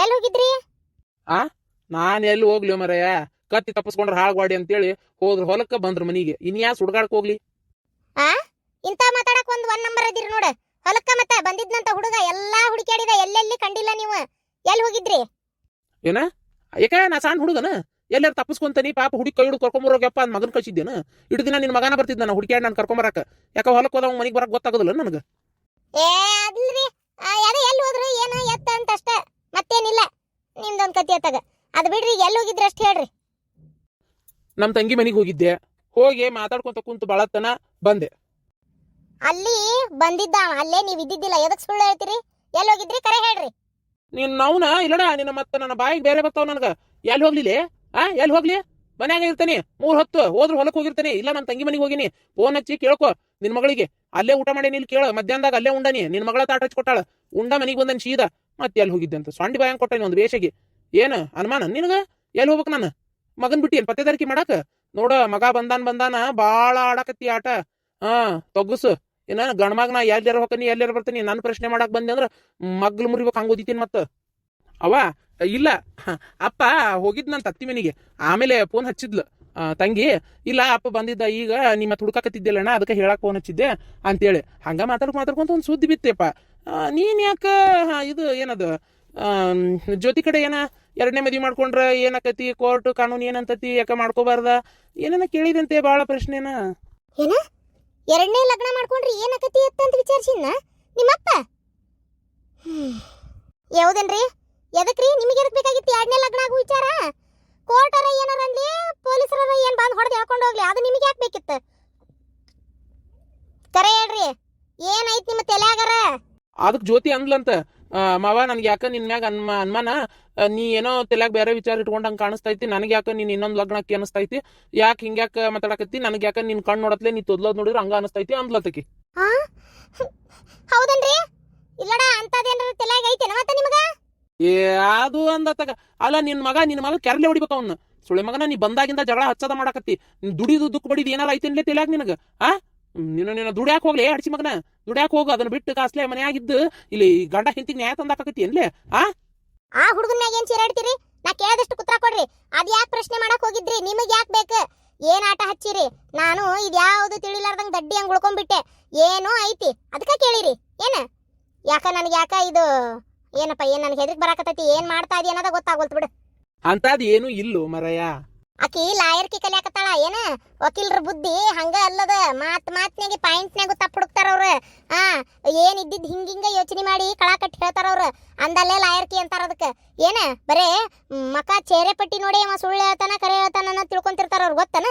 ಎಲ್ಲಿ ಹೋಗಿದ್ರಿ? ಆ? ನಾನ್ ಎಲ್ಲಿ ಹೋಗ್ಲಿ ಮರಯ್ಯ? ಕತ್ತಿ ತಪ್ಪಿಸ್ಕೊಂಡ್ರ ಹಾಳ್ವಾಡಿ ಅಂತೇಳಿ ಹೋದ್ರ ಹೊಲಕ್ಕ ಬಂದ್ರ ಮನಿಗೆ. ಇನ್ ಯಾಸ್ ಸುಡ್ಗಾಡಕ್ ಹೋಗ್ಲಿ? ಆ? ಇಂತ ಮಾತಾಡಕ್ ಒಂದ್ ಒನ್ ನಂಬರ್ ಅದಿರಿ ನೋಡ. ಹೊಲಕ್ಕ ಮತ್ತೆ ಬಂದಿದ್ನಂತ ಹುಡುಗ ಎಲ್ಲಾ ಹುಡುಕ್ಯಾಡಿದ ಎಲ್ಲೆಲ್ಲಿ ಕಂಡಿಲ್ಲ ನೀವು? ಎಲ್ಲಿ ಹೋಗಿದ್ರಿ? ಏನ? ಯಾಕ ನಾ ಸಣ್ಣ ಹುಡುಗನ? ಎಲ್ಲಾರು ತಪ್ಪಿಸ್ಕೊಂತಾನಿ ಪಾಪ ಹುಡುಗಿ ಕೈ ಹಿಡಿದು ಕರ್ಕೊಂಬರೋಗ್ಯಪ್ಪ ಮಗನ್ ಕಳ್ಸಿದ್ದೇನ? ಇಟ್ಟು ದಿನ ನಿನ್ ಮಗನ ಬರ್ತಿದ್ದ ನಾನು ಹುಡುಕ್ಯಾಡ್ ನಾನು ಕರ್ಕೊಂಬರಕ ಯಾಕ ಹೊಲಕ್ಕೆ ಹೋದವ ಮನಿಗೆ ಬರಕ್ ಗೊತ್ತಾಗೋದಿಲ್ಲ ನನಗ. ಏ ಅದಿಲ್ರಿ. ಎಲ್ಲಿ ಹೋದ್ರು? ಏನು ಎತ್ತ ಅಂತ ಅಷ್ಟ. ಮತ್ತೇನಿಲ್ಲ. ನಿಮ್ದೊಂದ್ ಕತಿ ಅತ್ತಾಗ ಅದು ಬಿಡ್ರಿ ಎಲ್ಲಿ ಹೋಗಿದ್ರಿ ಅಷ್ಟೇ ಹೇಳ್ರಿ. ನಮ್ಮ ತಂಗಿ ಮನೆಗೆ ಹೋಗಿದ್ದೆ. ಹೋಗಿ ಮಾತಾಡ್ಕೊಂತ ಕುಂತು ಬಾಳತ್ತನ ಬಂದೆ. ಅಲ್ಲಿ ಬಂದಿದ್ದ ಅವ, ಅಲ್ಲೇ ನೀವ್ ಇದ್ದಿದ್ದಿಲ್ಲ. ಎದಕ್ ಸುಳ್ಳು ಹೇಳ್ತೀರಿ? ಎಲ್ಲಿ ಹೋಗಿದ್ರಿ ಕರೆ ಹೇಳ್ರಿ. ನೀನ್ ನೌನ ಇಲ್ಲಡ ನಿನ್ನ ಮತ್ತೆ ನನ್ನ ಬಾಯಿಗೆ ಬೇರೆ ಬರ್ತಾವ ನನಗೆ. ಎಲ್ಲಿ ಹೋಗ್ಲಿಲ್ಲ ಆ ಎಲ್ಲಿ ಹೋಗ್ಲಿ? ಮನ್ಯಾಗ ಇರ್ತಾನೆ. ಮೂರ್ ಹೊತ್ತು. ಹೋದ್ರ ಹೊಲಕ್ ಹೋಗಿರ್ತಾನೆ. ಇಲ್ಲ ನಮ್ಮ ತಂಗಿ ಮನಿಗೆ ಹೋಗಿನಿ. ಫೋನ್ ಹಚ್ಚಿ ಕೇಳ್ಕೊ. ನಿನ್ ಮಗಳಿಗೆ ಅಲ್ಲೇ ಊಟ ಮಾಡಿ ಇಲ್ಲಿ ಕೇಳ. ಮಧ್ಯಾಹ್ನದಾಗ ಅಲ್ಲೇ ಉಂಡನಿ. ನಿನ್ ಮಗಳ ತಾಟ ಹಚ್ಕೊಟ್ಟಾಳ. ಉಂಡ ಮನೆಗೆ ಬಂದನ್ ಶೀದ? ಮತ್ತೆ ಎಲ್ಲಿ ಹೋಗಿದ್ದೆ ಅಂತ. ಸೊಂಡಿ ಬಾಯಂಗ್ ಕೊಟ್ಟ ಒಂದು ವೇಷಗೆ. ಏನ, ಅನುಮಾನ? ನಿನಗ? ಎಲ್ಲಿ ಹೋಗ್ಬೇಕು ನಾನು? ಮಗನ್ ಬಿಟ್ಟಿ ಏನ್ ಪತ್ತೆದಾರಿಕೆ ಮಾಡಾಕ? ನೋಡ, ಮಗ ಬಂದಾನ ಬಂದಾನ, ಬಾಳ ಆಡಾಕತ್ತಿ ಆಟ. ಹಾ ತೊಗಸು ಏನ ಗಣಮಾಗ ನಾ ಎಲ್ಲಾರ ಹೋಗ್ತೀನಿ ಎಲ್ಲಾರ ಬರ್ತೀನಿ ನನ್ನ ಪ್ರಶ್ನೆ ಮಾಡಕ್ ಬಂದೆ ಅಂದ್ರ ಮಗ್ಲು ಮುರಿಬೇಕು ಹಂಗೋದಿತೀನಿ ಮತ್ತ. ಅವ ಇಲ್ಲ. ಅಪ್ಪ ಹೋಗಿದ್ ನನ್ನ ತತ್ತಿ ಮನಿಗೆ. ಆಮೇಲೆ ಫೋನ್ ಹಚ್ಚಿದ್ಲು. ತಂಗಿ, ಇಲ್ಲ, ಅಪ್ಪ ಬಂದಿದ್ದ ಈಗ ನಿಮ್ಮ ಹುಡುಕಾಕತ್ತಿದ್ದಿಲ್ಲಣ್ಣ, ಅದಕ್ಕೆ ಹೇಳಕ್ ಫೋನ್ ಹಚ್ಚಿದ್ದೆ ಅಂತೇಳಿ. ಹಂಗ ಮಾತಾಡ್ಕೊ ಮಾತಾಡ್ಕೊಂತ ಒಂದು ಸುದ್ದಿ ಬಿತ್ತೆಪ್ಪ ನೀನ್ ಯಾಕೆ ಇದು ಏನದು? ಜ್ಯೋತಿ ಕಡೆ ಏನ ಎರಡನೇ ಮದುವೆ ಮಾಡ್ಕೊಂಡ್ರೆ ಏನಾಕತಿ? ಕೋರ್ಟ್ ಕಾನೂನು ಏನಂತತಿ? ಯಾಕ ಮಾಡ್ಕೋಬಾರ್ದ? ಏನೇನ ಕೇಳಿದಂತೆ ಬಾಳ ಪ್ರಶ್ನೆನ. ಏನ? ಎರಡನೇ ಲಗ್ನ ಮಾಡ್ಕೊಂಡ್ರಿ ಏನಕತಿ ಅಂತ ವಿಚಾರಿಸಿನ ನಿಮ್ಮಪ್ಪ? ಯಾವ್ದನ್ರಿ? ಎದಕ್ರಿ? ನಿಮಗೆ ಎದಕ್ ಬೇಕಾಗಿತ್ತು ಎರಡನೇ ಲಗ್ನ ಆಗೋ ವಿಚಾರ? ಕೋರ್ಟರ ಏನಾರ ಪೊಲೀಸರ ಏನ್ ಬಂದ್ ಹೊಡೆದು ಹೇಳ್ಕೊಂಡು ಹೋಗ್ಲಿ? ಅದು ನಿಮಗೆ ಯಾಕೆ ಬೇಕಿತ್ತು? ಕರೆ ಹೇಳ್ರಿ. ಏನೈತಿ ನಿಮ್ಮ ತಲೆಯಾಗರ? ಅದಕ್ಕೆ ಜ್ಯೋತಿ ಅಂದ್ಲಂತ ಮಾವ ನನ್ಗೆ ಯಾಕ ನಿನ್ ಮ್ಯಾಗ ಅನ್ಮ ಅನ್ಮಾನ? ನೀ ಏನೋ ತಲೆಯಾಗ ಬೇರೆ ವಿಚಾರ ಇಟ್ಕೊಂಡಂಗೆ ಕಾಣಿಸ್ತೈತಿ ನನಗೆ ಯಾಕ ನೀನು ಇನ್ನೊಂದು ಲಗ್ನಕ್ಕೆ ಅನಿಸ್ತೈತಿ ಯಾಕೆ ಹಿಂಗ್ಯಾಕ ಮಾತಾಡಕತ್ತಿ? ನನಗೆ ಯಾಕ ನಿನ್ ಕಣ್ಣು ನೋಡತ್ಲೆ ನೀ ತೊದ್ಲೋದ್ ನೋಡಿದ್ರೆ ಹಂಗ ಅನಿಸ್ತೈತಿ ಅಂದ್ಲತ್ತಕಿ ಹಾ ಹೌದನ್ರಿ? ಇಲ್ಲಡ ಅಂತದೇನಾರ ತಲೆಯಾಗ ಐತೇನ ಮತ್ತೆ ನಿಮಗ? ಏ ಅದು ಅಂದತಗ ಅಲ್ಲ ನಿನ್ ಮಗ ನಿನ್ ಮಗ ಕೆರಲೆ ಹೊಡಿಬೇಕು ಅವ್ನ. ಸುಳೆ ಮಗನ ನೀ ಬಂದಾಗಿಂದ ಜಗಳ ಹಚ್ಚದ ಮಾಡಾಕತ್ತಿ. ದುಡಿದು ದುಃಖ ಬಡಿದು ಏನಾರ ಐತೇನ್ಲೆ ತಲ್ಯಾಗ ನಿನಗ ಆ? ನೀನು ನಿನ್ನ ದುಡ್ಯಾಕ್ ಹೋಗ್ಲಿ ಅಡ್ಚಿ ಮಗನ. ದುಡ್ಯಾಕ್ ಹೋಗು ಅದನ್ನ ಬಿಟ್ಟು ಕಾಸ್ಲೆ ಮನೆಯಾಗಿದ್ದು ಇಲ್ಲಿ ಗಂಡ ಹಿಂತಿಗೆ ನ್ಯಾಯ ತಂದಾಕತಿ ಏನ್ಲೆ? ಆ? ಹುಡುಗನ್ ಮ್ಯಾಗ ಏನ್ ಚೀರಾಡ್ತೀರಿ? ನಾ ಕೇಳದಷ್ಟು ಕುತ್ರ ಕೊಡ್ರಿ. ಅದ್ ಯಾಕೆ ಪ್ರಶ್ನೆ ಮಾಡಕ್ ಹೋಗಿದ್ರಿ? ನಿಮಗ್ ಯಾಕೆ ಬೇಕು? ಏನ್ ಆಟ ಹಚ್ಚಿರಿ? ನಾನು ಇದ್ಯಾವ್ದು ತಿಳಿಲಾರ್ದಂಗ್ ದಡ್ಡಿ ಹಂಗ್ ಉಳ್ಕೊಂಡ್ಬಿಟ್ಟೆ. ಏನೋ ಐತಿ. ಅದಕ್ಕ ಕೇಳಿರಿ. ಏನ? ಯಾಕ ನನಗೆ ಯಾಕ ಇದು ಏನಪ್ಪ ಏನ್ ನನಗೆ ಹೆದರಿಕೆ ಬರಾಕತ್ತೈತಿ? ಏನ್ ಮಾಡ್ತಾ ಇದೀಯ ಅನ್ನೋದ ಗೊತ್ತಾಗೋಲ್ತು ಬಿಡು. ಅಂತದ್ ಏನು ಇಲ್ಲೋ ಮರಯ್ಯ. ಆಕಿ ಲಾಯರ್ಕಿ ಕಲಿಯಾಕತ್ತಾಳ, ಏನ? ವಕೀಲರ ಬುದ್ಧಿ ಹಂಗ ಅಲ್ಲದ, ಮಾತ್ ಮಾತ್ನಾಗೆ ಪಾಯಿಂಟ್ನಾಗ ತಪ್ಪ ಹುಡುಕ್ತಾರ ಅವ್ರ. ಆ, ಏನ್ ಇದ್ದಿದ್ ಹಿಂಗ ಯೋಚನೆ ಮಾಡಿ ಕಳಾ ಕಟ್ಟಿ ಹೇಳ್ತಾರ ಅವ್ರ. ಅಂದಲ್ಲೇ ಲಾಯರ್ಕಿ ಅಂತಾರ ಅದಕ್ಕ ಏನ? ಬರೇ ಮಕ ಚೇರೆ ಪಟ್ಟಿ ನೋಡಿ ಅವ ಸುಳ್ಳು ಹೇಳ್ತಾನ, ಕರೆ ಹೇಳ್ತಾನ ಅನ್ನೋ ತಿಳ್ಕೊಂತಿರ್ತಾರ ಅವ್ರ, ಗೊತ್ತನ?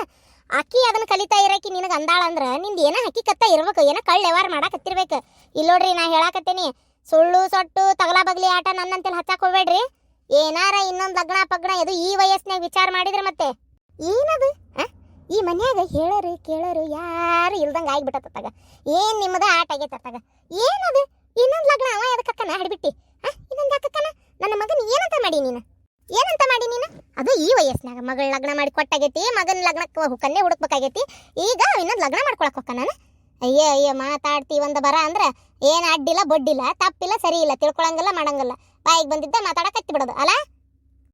ಅಕ್ಕಿ ಅದನ್ನ ಕಲಿತಾ ಇರಕಿ ನಿನಗ ಅಂದಾಳ ಅಂದ್ರ ನಿಂದ ಏನ ಹಕ್ಕಿಕತ್ತ ಇರ್ಬೇಕು, ಏನ ಕಳ್ಳ ವ್ಯವಹಾರ ಮಾಡಕತ್ತಿರ್ಬೇಕು. ಇಲ್ಲ ನೋಡ್ರಿ ನಾ ಹೇಳಾಕತ್ತೇನಿ, ಸುಳ್ಳು ಸೊಟ್ಟು ತಗಲಾ ಬಗ್ಲಿ ಆಟ ನನ್ನಂತೇಳಿ ಹಚ್ಚಾಕ್ ಹೋಗ್ಬೇಡ್ರಿ. ಏನಾರ ಇನ್ನೊಂದು ಲಗ್ನ ಪಗ್ನ ಇದು ಈ ವಯಸ್ಸಿನಾಗ ವಿಚಾರ ಮಾಡಿದ್ರೆ ಮತ್ತೆ? ಏನದು? ಈ ಮನ್ಯಾಗ ಹೇಳೋರು, ಕೇಳೋರು ಯಾರು ಇಲ್ದಂಗ ಆಗ್ಬಿಟ್ಟತ್ತಾಗ ಏನ್ ನಿಮ್ಮದ ಆಟ ಆಗೈತತ್ತಾಗ ಏನದು? ಇನ್ನೊಂದು ಲಗ್ನ ಅವ ಎದಕ್ಕಕ್ಕನ ಹಡ್ಬಿಟ್ಟಿ. ಇನ್ನೊಂದು ಯಾಕಕ್ಕನ ನನ್ನ ಮಗನ ಏನಂತ ಮಾಡಿ ನೀನು? ಏನಂತ ಮಾಡಿ ನೀನು? ಅದು ಈ ವಯಸ್ಸಿನಾಗ ಮಗಳ ಲಗ್ನ ಮಾಡಿ ಕೊಟ್ಟಾಗೈತಿ, ಮಗನ ಲಗ್ನಕ್ಕೆ ಹುಕ್ಕನ್ನೇ ಹುಡುಕ್ಬೇಕಾಗೈತಿ. ಈಗ ಇನ್ನೊಂದು ಲಗ್ನ ಮಾಡ್ಕೊಳಕ್ ಹೊಕ್ಕ ನಾನು? ಅಯ್ಯ ಅಯ್ಯ, ಮಾತಾಡ್ತಿ ಒಂದು ಬರ ಅಂದ್ರೆ ಏನ್ ಅಡ್ಡಿಲ್ಲ, ಬೊಡ್ಡಿಲ್ಲ, ತಪ್ಪಿಲ್ಲ, ಸರಿ ಇಲ್ಲ, ತಿಳ್ಕೊಳಂಗಲ್ಲ, ಮಾಡಂಗಲ್ಲ. ಬಾಯಿಗೆ ಬಂದಿದ್ದ ಮಾತಾಡಕತ್ತಿ ಬಿಡೋದು ಅಲ್ಲ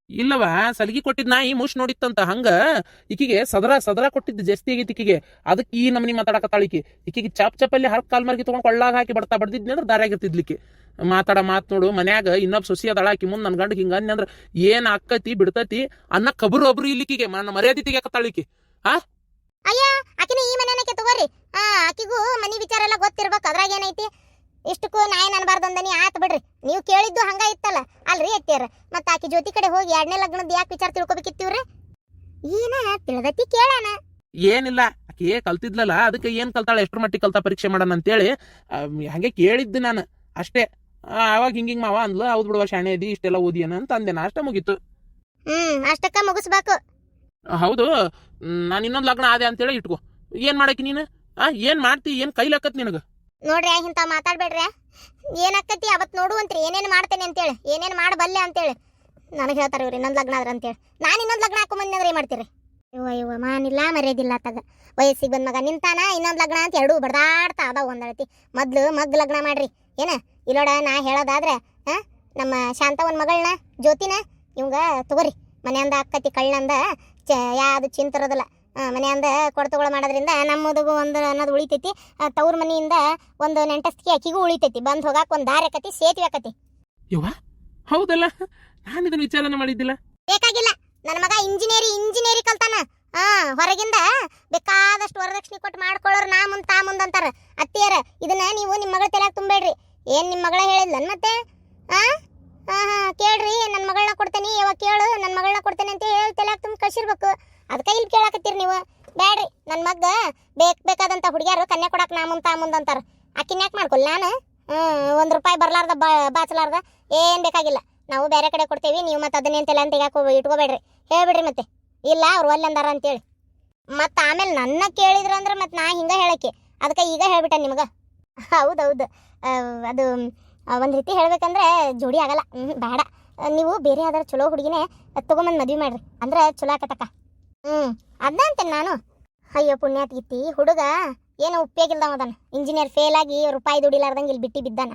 ಇಲ್ಲವ ಸಲಗಿ ಕೊಟ್ಟಿದ್ ನಾಯಿ ಮುಷ್ ನೋಡಿತ್ತಂತ ಹಂಗ ಈಕಿಗೆ ಸದರ ಸದರ ಕೊಟ್ಟಿದ್ದು ಜಾಸ್ತಿ ಆಗೈತಿ ಈಕಿಗೆ ಅದಕ್ಕೆ ಈ ನಮನಿ ಮಾತಾಡಕತ್ತಾಳ ಈಕಿ ಈಕಿಗೆ ಚಾಪ್ ಚಾಪಲ್ಲಿ ಹರಕ್ ಕಾಲ್ ಮಾರ್ಗಿ ತಗೊಂಡ್ ಕೊಳ್ಳಾಗ ಹಾಕಿ ಬಡ್ತಾ ಬಡ್ದಿದ್ನಿ ಅಂದ್ರೆ ದಾರ್ಯಾಗಿರ್ತಿದ್ಲಿಕ್ಕೆ ಮಾತಾಡ ಮಾತ್ ನೋಡು ಮನ್ಯಾಗ ಇನ್ನೊಬ್ಬ ಸೊಸಿ ಅದಾಳ ಆಕಿ ಮುಂದ್ ನನ್ ಗಂಡ ಹಿಂಗ ಅಂದ್ರೆ ಏನ್ ಆಕ್ಕತಿ ಬಿಡ್ತತಿ ಅನ್ನ ಕಬ್ರು ಒಬ್ರು ಇಲ್ಲಿಕಿಗೆ ನನ್ನ ಮರ್ಯಾದೆ ತೆಗೆಕತ್ತಾಳಿಕಿ ಹಾ ಅಯ್ಯ ಆಕಿನ ಈ ಮನೆನಕ್ಕೆ ತಗೋರಿ. ಆ ಆಕಿಗೂ ಮನಿ ವಿಚಾರ ಎಲ್ಲ ಗೊತ್ತಿರ್ಬೇಕು ಅದ್ರಾಗ ಏನೈತಿ? ಇಷ್ಟಕ್ಕೂ ನಾಯಿ ಅನ್ಬಾರ್ದು ಅಂದನಿ ಆತ್ ಬಿಡ್ರಿ. ನೀವು ಕೇಳಿದ್ದು ಹಂಗ ಇತ್ತಲ್ಲ? ಅಲ್ರಿ ಅತ್ತಿಯರ ಮತ್ತ ಆಕಿ ಜ್ಯೋತಿ ಕಡೆ ಹೋಗಿ ಎರಡನೇ ಲಗ್ನದ ಯಾಕೆ ವಿಚಾರ ತಿಳ್ಕೊಬೇಕಿತ್ತೀವ್ರಿ? ಏನ ತಿಳ್ದತಿ ಕೇಳಣ. ಏನಿಲ್ಲ ಆಕಿ ಕಲ್ತಿದ್ಲಲ್ಲ ಅದಕ್ಕೆ ಏನ್ ಕಲ್ತಾಳ ಎಷ್ಟ್ರ ಮಟ್ಟಿಗೆ ಕಲ್ತಾ ಪರೀಕ್ಷೆ ಮಾಡೋಣ ಅಂತೇಳಿ ಹೇಳಿ ಹಂಗೆ ಕೇಳಿದ್ದು ನಾನು ಅಷ್ಟೇ. ಆವಾಗ ಅವಾಗ ಹಿಂಗ್ ಹಿಂಗ್ ಮಾವ ಅಂದ್ಲು ಹೌದ್ ಬಿಡುವ ಶಾಣೆ ಅದಿ ಇಷ್ಟೆಲ್ಲ ಓದಿಯನ ಅಂತ ಅಂದೆ ನಾ ಅಷ್ಟೇ ಮುಗೀತು. ಹ್ಮ್ ಅಷ್ಟಕ್ಕ ಮುಗಿಸ್ಬೇಕು. ಹೌದು ನಾನು ಇನ್ನೊಂದು ಲಗ್ನ ಆದೆ ಅಂತೇಳಿ ಇಟ್ಕೋ. ಏನ್ ಮಾಡಕ್ಕೆ ನೀನು? ಆ ಏನ್ ಮಾಡ್ತಿ ಏನ್ ಕೈಲಾಕತ್ ನಿನಗ? ನೋಡ್ರಿ ಇಂತ ಮಾತಾಡ್ಬೇಡ್ರಿ. ಏನಾಕತಿ ಅವತ್ ನೋಡುವಂತ್ರಿ. ಏನೇನ್ ಮಾಡ್ತೇನೆ ಅಂತೇಳಿ. ಏನೇನ್ ಮಾಡಬಲ್ಲೆ ಅಂತೇಳಿ. ನನಗೆ ಹೇಳ್ತಾರೆ ಇವ್ರು ಇನ್ನೊಂದು ಲಗ್ನ ಆದ್ರೆ ಅಂತೇಳಿ. ನಾನು ಇನ್ನೊಂದು ಲಗ್ನ ಹಾಕೊಂಬಂದ್ರೆ ಏನ್ ಮಾಡ್ತೀರಿ? ಅಯ್ಯೋ ಇವ ಮಾನಿಲ್ಲ, ಮರ್ಯಾದಿಲ್ಲ ತಗ. ವಯಸ್ಸಿಗೆ ಬಂದ ಮಗ ನಿಂತಾನ, ಇನ್ನೊಂದು ಲಗ್ನ ಅಂತ ಎರಡೂ ಬಡದಾಡ್ತಾ ಅದಾವ ಒಂದಳತಿ. ಮೊದ್ಲು ಮಗ್ ಲಗ್ನ ಮಾಡ್ರಿ. ಏನ? ಇಲ್ಲೋಡ, ನಾ ಹೇಳೋದಾದ್ರೆ ಹಾಂ ನಮ್ಮ ಶಾಂತವನ್ ಮಗಳನ್ನ ಜ್ಯೋತಿನ, ಇವಂಗ ತಗೋರಿ. ಮನೆಯಂದ ಅಕ್ಕತಿ ಕಳ್ಳಂದ, ಚ, ಯಾವುದು ಚಿಂತಿರೋದಿಲ್ಲ. ಮನೆಯಿಂದ ಕೊಡ್ತುಗಳು ಮಾಡೋದ್ರಿಂದ ನಮ್ಮದಗೂ ಒಂದು ಅನ್ನೋದು ಉಳಿತೈತಿ. ತವ್ರ ಮನೆಯಿಂದ ಒಂದು ನೆಂಟಸ್ತಿಗೆ ಅಕ್ಕಿಗೂ ಉಳಿತೈತಿ. ಬಂದು ಹೋಗಾಕ ಒಂದು ದಾರಿ ಆಕತಿ ಸೇತುವೆ ಆಕತಿ. ಯವ್ವ ಹೌದಲ್ಲ? ನಾನು ಇದನ್ನ ವಿಚಾರನೆ ಮಾಡಿದ್ದಿಲ್ಲ. ಬೇಕಾಗಿಲ್ಲ. ನನ್ನ ಮಗ ಇಂಜಿನಿಯರಿ ಇಂಜಿನಿಯರಿ ಕಲ್ತಾನ. ಹಾ ಹೊರಗಿಂದ ಬೇಕಾದಷ್ಟು ವರದಕ್ಷಿಣೆ ಕೊಟ್ಟು ಮಾಡ್ಕೊಳ್ಳೋರು ನಾ ಮುಂದೆ ತಾ ಮುಂದ್ ಅಂತಾರ. ಅತ್ತಿಯರ ಇದನ್ನ ನೀವು ನಿಮ್ಮ ಮಗಳ ತಲೆಯಾಗ ತುಂಬಬೇಡ್ರಿ. ಏನ್ ನಿಮ್ಮ ಮಗಳ ಹೇಳಿದ್ಲನ್ ಮತ್ತೆ? ಆ? ಹಾ ಹಾ ಕೇಳ್ರಿ ನನ್ನ ಮಗಳನ್ನ ಕೊಡ್ತೇನೆ. ಯಾವಾಗ ಕೇಳು ನನ್ನ ಮಗಳನ್ನ ಕೊಡ್ತೇನೆ ಅಂತ ಹೇಳಿ ತಲೆಯಾಗ ತುಂಬ ಕಳ್ಸಿರ್ಬೇಕು. ಅದಕ್ಕೆ ಇಲ್ಲಿ ಕೇಳಾಕತ್ತೀರಿ ನೀವು. ಬ್ಯಾಡ್ರಿ ನನ್ನ ಮಗ ಬೇಕ್ ಬೇಕಾದಂಥ ಹುಡುಗಿಯರು ಕನ್ಯಾ ಕೊಡಕ್ಕೆ ನಾ ಮುಂತ ತಾ ಮುಂದೆ ಅಂತಾರ. ಆಕಿನ ಯಾಕೆ ಮಾಡ್ಕೊಲ್ಲ ನಾನು? ಒಂದು ರೂಪಾಯಿ ಬರಲಾರ್ದ ಬಾಚಲಾರ್ದ ಏನು ಬೇಕಾಗಿಲ್ಲ. ನಾವು ಬೇರೆ ಕಡೆ ಕೊಡ್ತೀವಿ, ನೀವು ಮತ್ತೆ ಅದನ್ನೇನ್ ತಲೆ ಅಂತ ಯಾಕೋ ಇಟ್ಕೋಬೇಡ್ರಿ. ಹೇಳ್ಬಿಡ್ರಿ ಮತ್ತೆ. ಇಲ್ಲ, ಅವ್ರು ಒಲ್ಲೆ ಅಂದಾರ ಅಂತೇಳಿ. ಮತ್ತೆ ಆಮೇಲೆ ನನ್ನ ಕೇಳಿದ್ರು ಅಂದ್ರೆ ಮತ್ತೆ ನಾ ಹಿಂಗೆ ಹೇಳಕ್ಕೆ. ಅದಕ್ಕೆ ಈಗ ಹೇಳ್ಬಿಟ್ಟೆ ನಿಮ್ಗೆ. ಹೌದೌದು. ಅದು ಒಂದು ರೀತಿ ಹೇಳ್ಬೇಕಂದ್ರೆ ಜೋಡಿ ಆಗಲ್ಲ. ಬೇಡ ನೀವು ಬೇರೆ ಯಾವ್ದಾರು ಚಲೋ ಹುಡುಗಿನೇ ತೊಗೊಂಬಂದು ಮದುವೆ ಮಾಡ್ರಿ. ಅಂದ್ರೆ ಚಲೋ ಆಕತಕ್ಕ ಹ್ಮ್ ಅದಂತೆ ನಾನು. ಅಯ್ಯೋ, ಪುಣ್ಯಾತ್ಗಿತ್ತಿ, ಹುಡುಗ, ಏನೋ ಉಪಯೋಗಿಲ್ದವ ಅದನ್ನ ಇಂಜಿನಿಯರ್ ಫೇಲ್ ಆಗಿ ರೂಪಾಯಿ ದುಡಿಲಾರ್ದಂಗೆ ಇಲ್ಲಿ ಬಿಟ್ಟು ಬಿದ್ದಾನ.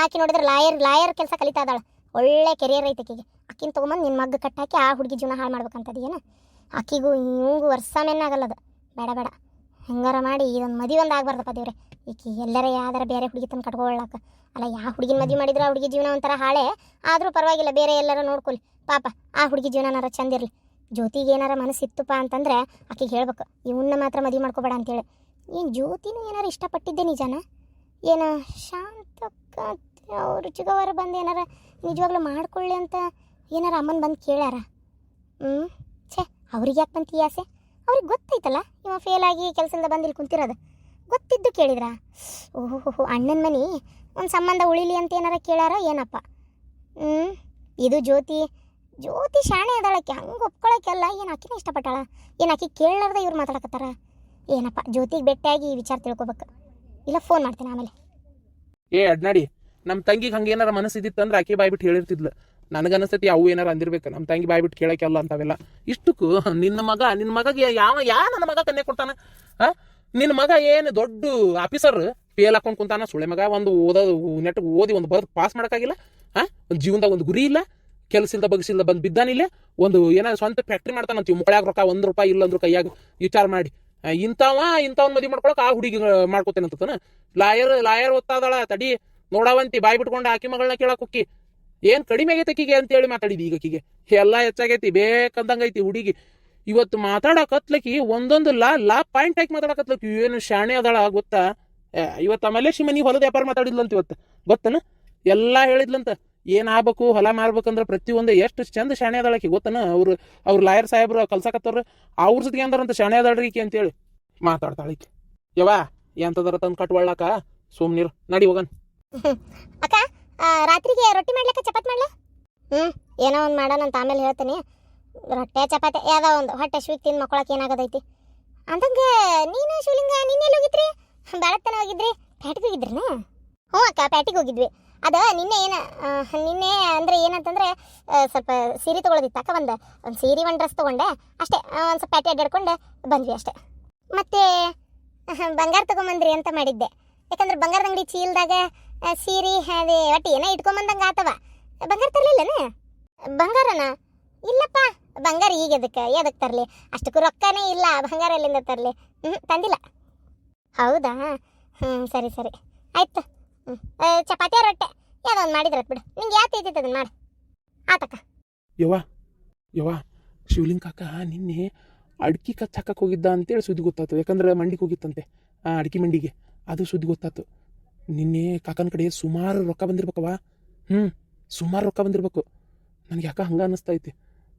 ಆಕಿ ನೋಡಿದ್ರೆ ಲಾಯರ್ ಲಾಯರ್ ಕೆಲಸ ಕಲಿತಾ ಇದ್ದಾಳೆ ಒಳ್ಳೆ ಕೆರಿಯರ್ ಐತೆ ಆಕಿಗೆ. ಆಕಿನ ತೊಗೊಂಬಂದು ನಿನ್ನ ಮಗ್ಗ ಕಟ್ಟಾಕಿ ಆ ಹುಡುಗಿ ಜೀವನ ಹಾಳು ಮಾಡ್ಬೇಕಂತದ ಏನು? ಆಕಿಗೂ ಇವಂಗೂ ವರ್ಷ ಅದು ಬೇಡ ಬೇಡ. ಹೆಂಗಾರ ಮಾಡಿ ಇದೊಂದು ಮದುವೆ ಒಂದು ಆಗ್ಬಾರ್ದಪ್ಪ ದೇವ್ರೆ. ಈಕಿ ಎಲ್ಲರ ಯಾವ್ದಾರ ಬೇರೆ ಹುಡುಗಿ ತಂದು ಕಟ್ಕೊಳ್ಳಾಕ ಅಲ್ಲ ಯಾವ ಹುಡುಗಿನ ಮದಿ ಮಾಡಿದ್ರೆ ಆ ಹುಡುಗಿ ಜೀವನ ಒಂಥರ ಹಾಳೆ. ಆದರೂ ಪರವಾಗಿಲ್ಲ, ಬೇರೆ ಎಲ್ಲರೂ ನೋಡ್ಕೊಳ್ಳಿ ಪಾಪ, ಆ ಹುಡುಗಿ ಜೀವನ ಚಂದ ಇರಲಿ. ಜ್ಯೋತಿಗೆ ಏನಾರ ಮನಸ್ಸಿತ್ತಪ್ಪ ಅಂತಂದ್ರೆ ಆಕಿಗೆ ಹೇಳ್ಬೇಕು ಇವನ್ನ ಮಾತ್ರ ಮದುವೆ ಮಾಡ್ಕೋಬೇಡ ಅಂತೇಳಿ. ಏನು ಜ್ಯೋತಿನೂ ಏನಾರ ಇಷ್ಟಪಟ್ಟಿದ್ದೆ ನಿಜಾನ? ಏನ ಶಾಂತಕ್ಕ ಅವ್ರು ಬಂದ ಬಂದು ಏನಾರ ನಿಜವಾಗ್ಲೂ ಮಾಡ್ಕೊಳ್ಳಿ ಅಂತ ಏನಾರ ಅಮ್ಮನ ಬಂದು ಕೇಳ್ಯಾರ? ಹ್ಞೂ ಛೇ, ಅವ್ರಿಗೆ ಯಾಕೆ ಬಂತು ಆಸೆ? ಅವ್ರಿಗೆ ಗೊತ್ತೈತಲ್ಲ, ಇವ ಫೇಲ್ ಆಗಿ ಕೆಲಸದಿಂದ ಬಂದು ಇಲ್ಲಿ ಕುಂತಿರೋದು. ಗೊತ್ತಿದ್ದು ಕೇಳಿದ್ರಾ? ಓಹೋ ಅಣ್ಣನ ಮನೆ, ಒಂದು ಸಂಬಂಧ ಉಳಿಲಿ ಅಂತ ಏನಾರ ಕೇಳ್ಯಾರ, ಏನಪ್ಪ? ಹ್ಞೂ ಇದು ಜ್ಯೋತಿ ಜ್ಯೋತಿ ಶಾಣೆ ಅದಾಳಕ್ಕೆ, ಹಂಗೆ ಒಪ್ಕೊಳಕ್ಕೆಲ್ಲ ಏನು ಆಕಿನ ಇಷ್ಟಪಟ್ಟಾಳ? ಏನು ಆಕಿ ಕೇಳಲಾರ್ದ ಇವ್ರು ಮಾತಾಡಕತ್ತಾರ? ಏನಪ್ಪ, ಜ್ಯೋತಿಗೆ ಭೇಟಿಯಾಗಿ ಈ ವಿಚಾರ ತಿಳ್ಕೊಬೇಕು? ಇಲ್ಲ ಫೋನ್ ಮಾಡ್ತೀನಿ ಆಮೇಲೆ. ಏ ಅಡ್ನಾಡಿ ನಮ್ಮ ತಂಗಿಗೆ ಹಂಗೆ ಏನಾರ ಮನಸ್ಸು ಇದ್ದಿತ್ತು ಅಂದ್ರೆ ಆಕೆ ಬಾಯ್ಬಿಟ್ಟು ಹೇಳಿರ್ತಿದ್ಲು. ನನಗನ್ನಿಸ್ತೈತಿ ಅವು ಏನಾರ ಅಂದಿರ್ಬೇಕು ನಮ್ಮ ತಂಗಿ ಬಾಯ್ಬಿಟ್ಟು ಕೇಳೋಕ್ಕೆಲ್ಲ ಅಂತಾವೆಲ್ಲ. ಇಷ್ಟಕ್ಕೂ ನಿನ್ನ ಮಗ ನಿನ್ನ ಮಗಗೆ ಯಾವ, ಯಾ ನನ್ನ ಮಗ ಕನ್ನೆ ಕೊಡ್ತಾನೆ? ಹಾಂ? ನಿನ್ನ ಮಗ ಏನು ದೊಡ್ಡ ಆಫೀಸರ್ ಪೇಲ್ ಹಾಕೊಂಡು ಕುಂತಾನ? ಸುಳೆ ಮಗ, ಒಂದು ಓದೋದು ನೆಟ್ ಓದಿ, ಒಂದು ಬರೆದು ಪಾಸ್ ಮಾಡೋಕ್ಕಾಗಿಲ್ಲ? ಹಾಂ? ಒಂದು ಜೀವನದಾಗ ಒಂದು ಗುರಿ ಇಲ್ಲ? ಕೆಲಸ ಬಗಸಿಂದ ಬಂದು ಬಿದ್ದಾನಿಲ್ಲ ಒಂದು ಏನೋ ಸ್ವಂತ ಫ್ಯಾಕ್ಟ್ರಿ ಮಾಡ್ತಾನಂತೀವಿ ಮುಕ್ಕಳಾಗ ರೊಕ್ಕ ಒಂದು ರೂಪಾಯಿ ಇಲ್ಲ ಅಂದ್ರು ಕೈಯಾಗ ವಿಚಾರ ಮಾಡಿ. ಇಂಥವ ಇಂಥವ್ನ ಮದುವೆ ಮಾಡ್ಕೊಳಕ್ ಆ ಹುಡುಗಿ ಮಾಡ್ಕೋತೇನಂತಾನ ಲಾಯರ್ ಲಾಯರ್ ಓದ್ತಾದಳ ತಡಿ, ನೋಡಾವಂತಿ, ಬಾಯಿ ಬಿಟ್ಕೊಂಡು ಆಕಿ ಮಗಳನ್ನ ಕೇಳಕ್ ಹೊಕ್ಕಿ. ಏನ್ ಕಡಿಮೆ ಆಗೈತೆ ಅಕ್ಕಿಗೆ ಅಂತೇಳಿ ಮಾತಾಡಿದ್ವಿ ಈಗ ಆಕಿಗೆ. ಎಲ್ಲ ಹೆಚ್ಚಾಗೈತಿ, ಬೇಕಂದಂಗೈತಿ ಹುಡುಗಿ. ಇವತ್ತು ಮಾತಾಡಕತ್ಲಕಿ, ಒಂದೊಂದು ಲಾ ಲಾ ಪಾಯಿಂಟ್ ಹಾಕಿ ಮಾತಾಡಕತ್ಲಕಿ. ಏನು ಶಾಣೆ ಅದಳ ಗೊತ್ತಾ? ಇವತ್ತು ಮಲೇಶಿ ಮನಿ ಹೊಲದ ವ್ಯಾಪಾರ ಮಾತಾಡಿದ್ಲಂತ ಇವತ್ತು. ಗೊತ್ತನ? ಎಲ್ಲ ಹೇಳಿದ್ಲಂತ. ಏನ್ ಆಗ್ಬೇಕು, ಹೊಲ ಮಾರ್ಬೇಕಂದ್ರೆ ಪ್ರತಿಯೊಂದು ಎಷ್ಟು ಚಂದ ಶಾಣೆ ಗೊತ್ತನ? ಅವ್ರು, ಅವ್ರ ಲಾಯರ್ ಸಾಹೇಬ್ರು ಕಲ್ಸಕತ್ತವ್ರು ಅವ್ರ ಜೊತೆಗೆ ಅಂದ್ರಂತ ಶಾಣೆ ಅದಾಳ್ರಿ ಈಕೆ ಅಂತೇಳಿ ಮಾತಾಡ್ತಾಳಿಕೆ ಯವಾ ಎಂತದರ ತಂದು ಕಟ್ಕೊಳ್ಳಾಕ ಸುಮ್ನಿರು ನಡಿ ಹೋಗನ್. ಅಕ್ಕ ರಾತ್ರಿಗೆ ರೊಟ್ಟಿ ಮಾಡ್ಲಿಕ್ಕೆ ಚಪಾತಿ ಮಾಡ್ಲ? ಹ್ಞೂ ಏನೋ ಒಂದು ಮಾಡೋಣ ಅಂತ ಆಮೇಲೆ ಹೇಳ್ತೀನಿ. ರೊಟ್ಟೆ, ಚಪಾತಿ, ಯಾವ್ದೋ ಒಂದು. ಹೊಟ್ಟೆ ಸ್ವೀಟ್ ತಿಂದು ಮಕ್ಕಳಕ್ಕೆ ಏನಾಗದೈತಿ? ಅಂತಂಗೆ ನೀನು ಶಿವಲಿಂಗ ನಿನ್ನೆಲ್ಲಿ ಹೋಗಿದ್ರಿ? ಬೆಳತ್ತನ ಹೋಗಿದ್ರಿ? ಪ್ಯಾಟಿಗೆ ಹೋಗಿದ್ರಿನ? ಹ್ಞೂ ಅಕ್ಕ, ಪ್ಯಾಟಿಗೆ ಹೋಗಿದ್ವಿ. ಅದ ನಿನ್ನೆ ಏನ ನಿನ್ನೆ ಅಂದ್ರೆ ಏನಂತಂದ್ರೆ ಸ್ವಲ್ಪ ಸೀರೆ ತೊಗೊಳೋದಿತ್ತು ಅಕ್ಕ ಒಂದು ಒಂದು ಸೀರೆ, ಒಂದು ಡ್ರೆಸ್ ತೊಗೊಂಡೆ, ಅಷ್ಟೇ ಒಂದು ಸ್ವಲ್ಪ ಪ್ಯಾಟಿ ಅಡ್ಡಾಡ್ಕೊಂಡು ಬಂದ್ವಿ ಅಷ್ಟೇ. ಮತ್ತೆ ಬಂಗಾರ ತಗೊಂಬಂದ್ರಿ ಅಂತ ಮಾಡಿದ್ದೆ. ಯಾಕಂದ್ರೆ ಬಂಗಾರದ ಅಂಗಡಿ ಚೀಲ್ದಾಗ ಸೀರೆ, ಅದೇ, ಒಟ್ಟು ಏನೋ ಇಟ್ಕೊಂಬಂದಂಗ ಆತವ. ಬಂಗಾರ ತರಲಿಲ್ಲನೇ? ಬಂಗಾರನ? ಇಲ್ಲಪ್ಪ, ಬಂಗಾರ ಈಗ ಎದಕ್ಕೆ ಎದಕ್ಕೆ ತರಲಿ? ಅಷ್ಟಕ್ಕೂ ರೊಕ್ಕನೇ ಇಲ್ಲ, ಬಂಗಾರ ಎಲ್ಲಿಂದ ತರಲಿ? ಹ್ಞೂ ತಂದಿಲ್ಲ. ಹೌದಾ? ಹ್ಞೂ ಸರಿ ಸರಿ. ಆಯ್ತು. ಚಪಾತಿ ರೊಟ್ಟೆ. ಮಾಡಿದ್ರೆ ಬಿಡು ನಿಂಗೆ ಅದನ್ನ ಮಾಡು. ಆತಕ್ಕ. ಯವ್ವ ಯವ್ವ, ಶಿವಲಿಂಗ ಕಾಕ ನಿನ್ನೆ ಅಡ್ಕಿ ಕಚ್ಚ ಹಾಕಕ್ಕೆ ಹೋಗಿದ್ದ ಅಂತೇಳಿ ಸುದ್ದಿ ಗೊತ್ತಾಯ್ತು ಯಾಕಂದ್ರೆ ಮಂಡಿಗೆ ಹೋಗಿತ್ತಂತೆ. ಆ, ಅಡ್ಕಿ ಮಂಡಿಗೆ ಅದು ಸುದ್ದಿ ಗೊತ್ತಾತು. ನಿನ್ನೆ ಕಾಕನ ಕಡೆ ಸುಮಾರು ರೊಕ್ಕ ಬಂದಿರ್ಬೇಕವ ಹ್ಞೂ ಸುಮಾರು ರೊಕ್ಕ ಬಂದಿರ್ಬೇಕು. ನನಗೆ ಯಾಕ ಹಂಗ ಅನ್ನಿಸ್ತಾ ಐತಿ.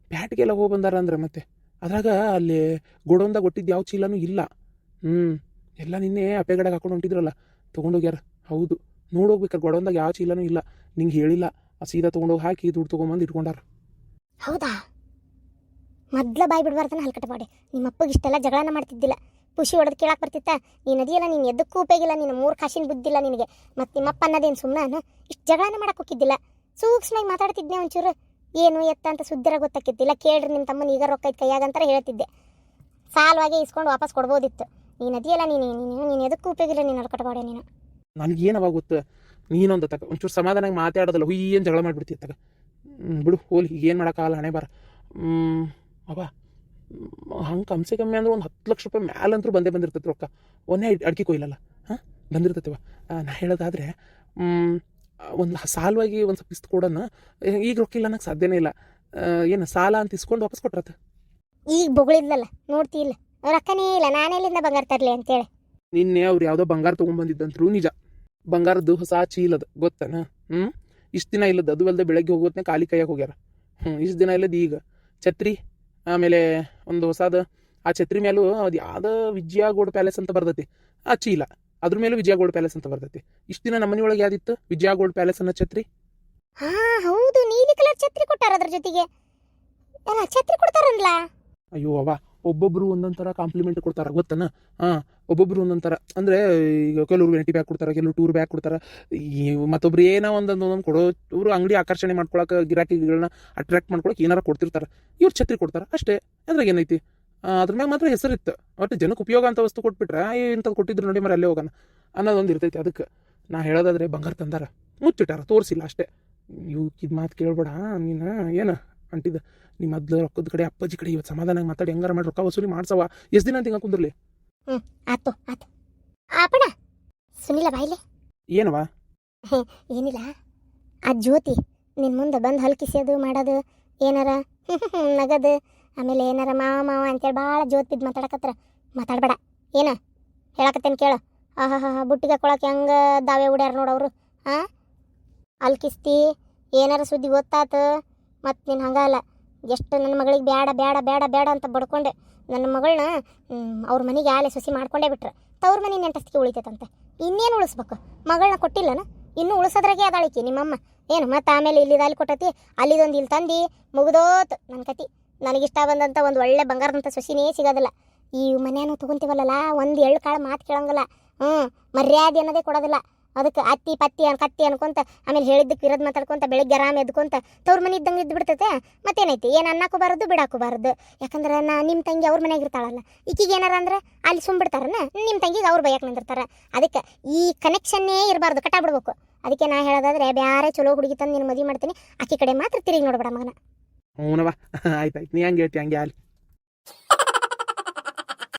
ಪ್ಯಾಟ್ಗೆಲ್ಲ ಹೋಗಿ ಬಂದಾರ ಅಂದ್ರೆ ಮತ್ತೆ. ಅದ್ರಾಗ ಅಲ್ಲಿ ಗೋಡೌನ್ದಾಗ ಒಟ್ಟಿದ್ದು ಯಾವ ಚೀಲನೂ ಇಲ್ಲ. ಹ್ಞೂ ಎಲ್ಲ ನಿನ್ನೆ ಅಪೆಗಡೆಗೆ ಹಾಕೊಂಡು ಹೊಂಟಿದ್ರಲ್ಲ. ತೊಗೊಂಡೋಗ್ಯಾರ. ಹೌದು. ನೋಡೋಗ್ಬೇಕಾರೆ ಗೊಡವಂದಾಗ ಯಾವ ಚೀಲನೂ ಇಲ್ಲ. ನಿಂಗೆ ಹೇಳಿಲ್ಲ, ಆ ಸೀದಾ ತೊಗೊಂಡೋಗಿ ಹಾಕಿ ದುಡ್ಡು ತೊಗೊಂಬಂದು ಇಟ್ಕೊಂಡಾರ. ಹೌದಾ? ಮೊದ್ಲ ಬಾಯ್ ಬಿಡಬಾರ್ದನ್ನ ಹಲ್ಕಟ ಮಾಡಿ. ನಿಮ್ಮ ಅಪ್ಪಗೆ ಇಷ್ಟೆಲ್ಲ ಜಗಳನ ಮಾಡ್ತಿದ್ದಿಲ್ಲ. ಖುಷಿ ಹೊಡೆದು ಕೇಳಕ್ಕೆ ಬರ್ತಿತ್ತ? ನೀನು ಅದಿಯಲ್ಲ ನೀನು ಎದಕ್ಕೂ ಉಪಯೋಗಿಲ್ಲ ನಿನ್ನ ಮೂರು ಕಾಶಿನ ಬುದ್ಧಿಲ್ಲ ನಿನಗೆ. ಮತ್ತು ನಿಮ್ಮಪ್ಪ ಅನ್ನೋದೇನು ಸುಮ್ಮನೆ ಇಷ್ಟು ಜಗಳನ ಮಾಡಕ್ಕೆ ಹೋಗಿದ್ದಿಲ್ಲ ಸೂಕ್ಷ್ಮವಾಗಿ ಮಾತಾಡ್ತಿದ್ದೆ ಒಂಚೂರು. ಏನು ಎತ್ತ ಅಂತ ಸುದ್ದಿರ ಗೊತ್ತಾಕಿದ್ದಿಲ್ಲ ಕೇಳ್ರಿ ನಿಮ್ಮ ತಮ್ಮನ ಈಗ ರೊಕ್ಕ ಐತೆ ಕೈಯಾಗ ಅಂತಾರೆ ಹೇಳ್ತಿದ್ದೆ. ಸಾಲವಾಗಿ ಇಸ್ಕೊಂಡು ವಾಪಸ್ ಕೊಡ್ಬೋದಿತ್ತು. ನೀನು ಅದಿಯಲ್ಲ ನೀನು ನೀನು ನೀನು ಎದಕ್ಕೂ ಉಪಯೋಗಿಲ್ಲ ನೀನು ಹಲ್ಕಟ ಮಾಡಿ ನೀನು ಅವಾಗ ಗೊತ್ತು ನೀನೊಂದು ತಗ ಒಂಚೂರು ಸಮಾಧಾನಾಗಿ ಮಾತಾಡೋದಲ್ಲ ಹುಯ್ ಏನು ಜಗಳ ಮಾಡಿಬಿಡ್ತೀವಿ ತಗ ಬಿಡು ಹೋಲಿ ಏನು ಮಾಡೋಕ್ಕಾಗಲ್ಲ ಹಣೆ ಬಾರ. ಅವ ಹಂಗೆ ಕಮ್ಸೆ ಕಮ್ಮಿ ಅಂದ್ರೆ ಒಂದು ಹತ್ತು ಲಕ್ಷ ರೂಪಾಯಿ ಮ್ಯಾಲಂತೂ ಬಂದೇ ಬಂದಿರ್ತೈತಿ ರೊಕ್ಕ. ಒಂದೇ ಅಡ್ಗೆ ಕೊಯ್ಲಲ್ಲ ಹಾಂ? ಬಂದಿರ್ತೈತಿವ ನಾ ಹೇಳೋದಾದರೆ ಒಂದು ಸಾಲವಾಗಿ ಒಂದು ಸ್ವಲ್ಪ ಇಸ್ತು ಕೊಡೋಣ. ಈಗ ರೊಕ್ಕ ಇಲ್ಲ ಅನ್ನಕ್ಕೆ ಸಾಧ್ಯನೇ ಇಲ್ಲ. ಏನು ಸಾಲ ಅಂತ ಇಸ್ಕೊಂಡು ವಾಪಸ್ ಕೊಟ್ರತ್ತ. ಈಗ ಬೊಗಳಿದ್ಲಲ್ಲ ನೋಡ್ತಿ ಇಲ್ಲ ರೊಕ್ಕನೇ ಇಲ್ಲ ನಾನೆಲ್ಲಿಂದ ಬಂಗಾರ ತರಲಿ ಅಂತೇಳಿ. ನಿನ್ನೆ ಅವ್ರು ಯಾವುದೋ ಬಂಗಾರ ತೊಗೊಂಬಂದಿದ್ದಂತ್ರು ನಿಜ. ಬಂಗಾರದ್ದು ಹೊಸ ಚೀಲದ ಗೊತ್ತನ ಹ್ಞೂ ಇಷ್ಟು ದಿನ ಇಲ್ಲದ ಅದು ಅಲ್ಲದೆ ಬೆಳಗ್ಗೆ ಹೋಗೋತ್ನೆ ಖಾಲಿ ಕೈಯಾಗ ಹೋಗ್ಯಾರ. ಹ್ಞೂ ಇಷ್ಟು ದಿನ ಇಲ್ಲದ ಈಗ. ಛತ್ರಿ ಆಮೇಲೆ ಒಂದು ಹೊಸದ ಆ ಛತ್ರಿ ಮೇಲೂ ಅದು ಯಾವುದೋ ವಿಜಯಗೌಡ ಪ್ಯಾಲೇಸ್ ಅಂತ ಬರ್ತೈತಿ. ಆ ಚೀಲ ಅದ್ರ ಮೇಲೂ ವಿಜಯ ಗೋಲ್ಡ್ ಪ್ಯಾಲೇಸ್ ಅಂತ ಬರ್ತೈತಿ. ಇಷ್ಟು ದಿನ ನಮ್ಮ ಒಳಗೆ ಯಾವ್ದಿತ್ತು? ವಿಜಯಗೌಡ ಪ್ಯಾಲೇಸ್ ಅನ್ನೋ ಛತ್ರಿ? ಹಾ ಹೌದು ನೀಲಿ ಕಲರ್ ಛತ್ರಿ ಕೊಟ್ಟಾರ ಅದ್ರ ಜೊತೆಗೆ. ಅಲ್ಲ ಛತ್ರಿ ಕೊಡ್ತಾರಲ್ಲ ಅಯ್ಯೋ ಅವ ಒಬ್ಬೊಬ್ರು ಒಂದೊಂದು ಥರ ಕಾಂಪ್ಲಿಮೆಂಟ್ ಕೊಡ್ತಾರೆ, ಗೊತ್ತನ? ಹಾಂ, ಒಬ್ಬೊಬ್ರು ಒಂದೊಂದು ಥರ ಅಂದರೆ ಈಗ ಕೆಲವ್ರು ವೆಂಟಿ ಬ್ಯಾಗ್ ಕೊಡ್ತಾರೆ, ಕೆಲವ್ರು ಟೂರ್ ಬ್ಯಾಗ್ ಕೊಡ್ತಾರೆ, ಈ ಮತ್ತೊಬ್ರು ಏನೋ ಒಂದೊಂದು ಒಂದೊಂದು ಕೊಡೋ, ಇವರು ಅಂಗಡಿ ಆಕರ್ಷಣೆ ಮಾಡ್ಕೊಳಕ್ಕೆ ಗಿರಾಕಿಗಳನ್ನ ಅಟ್ರಾಕ್ಟ್ ಮಾಡ್ಕೊಳಕ್ಕೆ ಏನಾರು ಕೊಡ್ತಿರ್ತಾರೆ, ಇವ್ರು ಛತ್ರಿ ಕೊಡ್ತಾರೆ, ಅಷ್ಟೇ, ಅದ್ರಾಗ ಏನೈತಿ? ಅದ್ರ ಮ್ಯಾಗ ಮಾತ್ರ ಹೆಸರಿತ್ತು, ಒಟ್ಟು ಜನಕ್ಕೆ ಉಪಯೋಗ ಅಂತ ವಸ್ತು ಕೊಟ್ಬಿಟ್ರೆ ಇಂಥದ್ದು ಕೊಟ್ಟಿದ್ರು ನೋಡಿ ಮರ ಅಲ್ಲೇ ಹೋಗೋಣ, ಅನ್ನೋದೊಂದು ಇರ್ತೈತಿ ಅದಕ್ಕೆ. ನಾ ಹೇಳೋದಾದ್ರೆ ಬಂಗಾರ ತಂದಾರ, ಮುಚ್ಚಿಟ್ಟಾರ, ತೋರಿಸಿಲ್ಲ ಅಷ್ಟೇ. ಇವು ಇದು ಮಾತು ಕೇಳ್ಬೇಡ, ನೀನು, ಏನು ಅಂಟಿದ. ನಿಮ್ಮ ಮೊದ್ಲು ರೊಕ್ಕದ ಕಡೆ ಅಪ್ಪಾಜಿ ಕಡೆ ಇವತ್ತು ಸಮಾಧಾನ ಮಾತಾಡಿ ಹೆಂಗಾರ ಮಾಡಿ ರೊಕ್ಕ ವಸೂಲಿ ಮಾಡ್ಸವ ಎಷ್ಟು ದಿನ ಅಂತ ಹಿಂಗೆ ಕುಂದ್ರಲಿ? ಆತು ಆತು ಸುನಿಲ ಬಾಯ್ಲೆ ಏನವ ಏನಿಲ್ಲ. ಆ ಜ್ಯೋತಿ ನಿನ್ನ ಮುಂದೆ ಬಂದು ಹಲ್ಕಿಸೋದು ಮಾಡೋದು ಏನಾರ ನಗದು ಆಮೇಲೆ ಏನಾರ ಮಾವ ಮಾವ ಅಂತೇಳಿ ಭಾಳ ಜ್ಯೋತಿ ಬಿದ್ದು ಮಾತಾಡಕತ್ರ ಮಾತಾಡ್ಬೇಡ. ಏನ? ಹೇಳಕತ್ತೇನು ಕೇಳು. ಆಹಾ ಹಾ ಬುಟ್ಟಿಗೆ ಹಾಕೊಳಕ್ಕೆ ಹೆಂಗೆ ದಾವೆ ಉಡ್ಯಾರ ನೋಡವ್ರು ಹಾಂ ಅಲ್ಕಿಸ್ತಿ ಏನಾರ ಸುದ್ದಿ ಗೊತ್ತಾತು ಮತ್ತು ನೀನು ಹಂಗಲ್ಲ ಎಷ್ಟು ನನ್ನ ಮಗಳಿಗೆ ಬೇಡ ಬೇಡ ಬೇಡ ಬೇಡ ಅಂತ ಬಡ್ಕೊಂಡೆ. ನನ್ನ ಮಗಳನ್ನ ಅವ್ರ ಮನೆಗೆ ಆಲೆ ಸೊಸಿ ಮಾಡ್ಕೊಂಡೇ ಬಿಟ್ರೆ. ತವ್ರ ಮನೆ ನೆಂಟಸ್ತಿಗೆ ಉಳಿತೈತಂತೆ. ಇನ್ನೇನು ಉಳಿಸ್ಬೇಕು? ಮಗಳನ್ನ ಕೊಟ್ಟಿಲ್ಲನ? ಇನ್ನೂ ಉಳಿಸೋದ್ರಾಗೆ ಅದಾಳಿಕೆ ನಿಮ್ಮಮ್ಮ. ಏನು, ಮತ್ತೆ ಆಮೇಲೆ ಇಲ್ಲಿ ಅಲ್ಲಿ ಕೊಟ್ಟತಿ? ಅಲ್ಲಿದೊಂದು ಇಲ್ಲಿ ತಂದು, ಮುಗಿದೋತು ನನ್ನ ಕತಿ. ನನಗಿಷ್ಟ ಬಂದಂಥ ಒಂದು ಒಳ್ಳೆ ಬಂಗಾರದಂಥ ಸೊಸಿನೇ ಸಿಗೋದಿಲ್ಲ. ಈ ಮನೆಯನ್ನು ತೊಗೊಂತೀವಲ್ಲ ಒಂದು ಎಳ್ಳು ಕಾಳು ಮಾತು ಕೇಳೋಂಗಿಲ್ಲ. ಹ್ಞೂ ಮರ್ಯಾದೆ ಅನ್ನೋದೇ ಕೊಡೋದಿಲ್ಲ. ಅದಕ್ಕೆ ಅತ್ತಿ ಪತ್ತಿ ಅನ್ ಕತ್ತಿ ಅನ್ಕೊಂತ, ಆಮೇಲೆ ಹೇಳಿದ್ದಕ್ಕೆ ವಿರೋಧ ಮಾತಾಡ್ಕೊಂತ, ಬೆಳಿಗ್ಗೆ ಆರಾಮ್ ಎದ್ಕೊಂತ, ತವ್ರ ಮನೆ ಇದ್ದಂಗೆ ಇದ್ದು ಬಿಡ್ತೈತೆ ಮತ್ತೇನೈತಿ? ಏನು ಅನ್ನಕ್ಕೂ ಬಾರದು, ಬಿಡಾಕು ಬಾರದು. ಯಾಕಂದ್ರೆ ನಾ ನಿಮ್ಮ ತಂಗಿ ಅವ್ರ ಮನೆಗೆ ಇರ್ತಾಳಲ್ಲ, ಈಕಿಗೆ ಏನಾರ ಅಂದ್ರೆ ಅಲ್ಲಿ ಸುಮ್ಬಿಡ್ತಾರನ ನಿಮ್ಮ ತಂಗಿಗೆ ಅವ್ರು ಬಯಕ್ ನಿಂದಿರ್ತಾರ. ಅದಕ್ಕೆ ಈ ಕನೆಕ್ಷನ್ನೇ ಇರಬಾರ್ದು ಕಟ್ಟಾಬಿಡ್ಬೇಕು ಅದಕ್ಕೆ ನಾ ಹೇಳೋದಾದ್ರೆ ಬ್ಯಾರೆ ಚಲೋ ಹುಡುಗಿ ತಂದು ನಿನ್ನ ಮದುವೆ ಮಾಡ್ತೀನಿ. ಆಕಿ ಕಡೆ ಮಾತ್ರ ತಿರುಗಿ ನೋಡ್ಬೇಡ ಮಗನ. ಹ್ಞೂನವ ಆಯ್ತು ನೀ ಹಂಗೆ ಹೇಳ್ತಿ, ಹಂಗೆ ಅಲ್ಲಿ